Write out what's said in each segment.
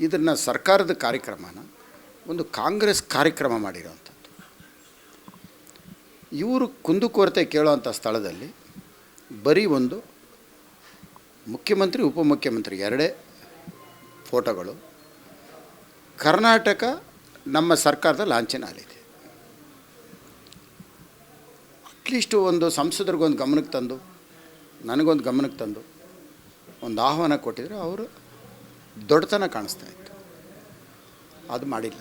ಇದನ್ನು ಸರ್ಕಾರದ ಕಾರ್ಯಕ್ರಮನ ಒಂದು ಕಾಂಗ್ರೆಸ್ ಕಾರ್ಯಕ್ರಮ ಮಾಡಿರೋವಂಥದ್ದು. ಇವರು ಕುಂದುಕೊರತೆ ಕೇಳುವಂಥ ಸ್ಥಳದಲ್ಲಿ ಬರೀ ಒಂದು ಮುಖ್ಯಮಂತ್ರಿ, ಉಪಮುಖ್ಯಮಂತ್ರಿ ಎರಡೇ ಫೋಟೋಗಳು. ಕರ್ನಾಟಕ ನಮ್ಮ ಸರ್ಕಾರದ ಲಾಂಛನ ಆಗಿದೆ ಅಟ್ಲೀಸ್ಟು ಒಂದು ಸಂಸದರಿಗೊಂದು ಗಮನಕ್ಕೆ ತಂದು, ನನಗೊಂದು ಗಮನಕ್ಕೆ ತಂದು ಒಂದು ಆಹ್ವಾನ ಕೊಟ್ಟಿದ್ರೆ ಅವರು ದೊಡ್ಡತನ ಕಾಣಿಸ್ತಾ ಇತ್ತು. ಅದು ಮಾಡಿಲ್ಲ.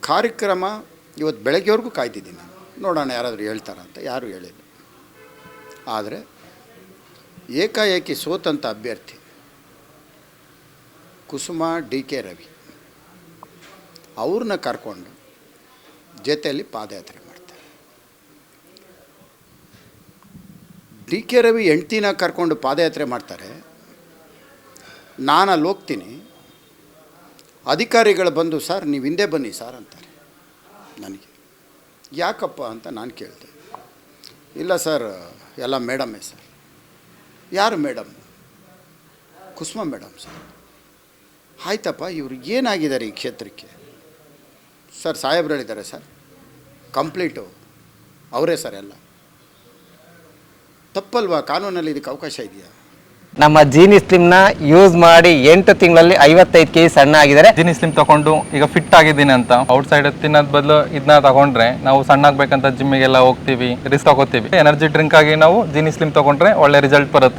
ಕಾರ್ಯಕ್ರಮ ಇವತ್ತು ಬೆಳಗ್ಗೆವರೆಗೂ ಕಾಯ್ತಿದ್ದೀನಿ ನೋಡೋಣ ಯಾರಾದರೂ ಹೇಳ್ತಾರ ಅಂತ. ಯಾರೂ ಹೇಳಿಲ್ಲ. ಆದರೆ ಏಕಾಏಕಿ ಸೋತಂಥ ಅಭ್ಯರ್ಥಿ ಕುಸುಮ ಡಿ ಕೆ ರವಿ. ಅವ್ರನ್ನ ಕರ್ಕೊಂಡು ಜೊತೆಯಲ್ಲಿ ಪಾದಯಾತ್ರೆ ಮಾಡ್ತಾರೆ. ಡಿ ಕೆ ರವಿ ಹೆಂಡ್ತಿನ ಕರ್ಕೊಂಡು ಪಾದಯಾತ್ರೆ ಮಾಡ್ತಾರೆ. ನಾನು ಅಲ್ಲಿ ಹೋಗ್ತೀನಿ. ಅಧಿಕಾರಿಗಳು ಬಂದು, ಸರ್, ನೀವು ಹಿಂದೆ ಬನ್ನಿ, ಸರ್, ಅಂತಾರೆ. ನನಗೆ. ಯಾಕಪ್ಪ ಅಂತ ನಾನು ಕೇಳಿದೆ. ಇಲ್ಲ ಸರ್, ಎಲ್ಲ ಮೇಡಮ್ಮೇ ಸರ್. ಯಾರು ಮೇಡಮ್? Kusuma madam sir. ಆಯ್ತಪ್ಪ, ಇವ್ರು ಏನಾಗಿದ್ದಾರೆ ಈ ಕ್ಷೇತ್ರಕ್ಕೆ? ಸರ್, ಸಾಹೇಬ್ರು ಹೇಳಿದ್ದಾರೆ ಸರ್. ಕಂಪ್ಲೀಟು. ಅವರೇ ಸರ್ ಎಲ್ಲ. ತಪ್ಪಲ್ವಾ? ಕಾನೂನಲ್ಲಿ ಇದಕ್ಕೆ ಅವಕಾಶ ಇದೆಯಾ? ನಮ್ಮ ಜೀನಿ ಸ್ಲಿಮ್ನ ಯೂಸ್ ಮಾಡಿ ಎಂಟು ತಿಂಗಳಲ್ಲಿ ಐವತ್ತೈದು ಕೆ ಜಿ ಸಣ್ಣ ಆಗಿದ್ದಾರೆ ಜೀನಿ ಸ್ಲಿಮ್ ತಗೊಂಡು ಈಗ ಫಿಟ್ ಆಗಿದ್ದೀನಿ ಅಂತ. ಔಟ್ ಸೈಡ್ ತಿನ್ನೋದ್ ಬದಲು ಇದನ್ನ ತಗೊಂಡ್ರೆ ನಾವು ಸಣ್ಣ ಆಗ್ಬೇಕಂತ ಜಿಮ್ಮಿಗೆಲ್ಲ ಹೋಗ್ತೀವಿ ರಿಸ್ಕ್ ತಗೋತೀವಿ ಎನರ್ಜಿ ಡ್ರಿಂಕ್ ಆಗಿ ನಾವು ಜೀನಿ ಸ್ಲಿಮ್ ತಗೊಂಡ್ರೆ ಒಳ್ಳೆ ರಿಸಲ್ಟ್ ಬರುತ್ತೆ.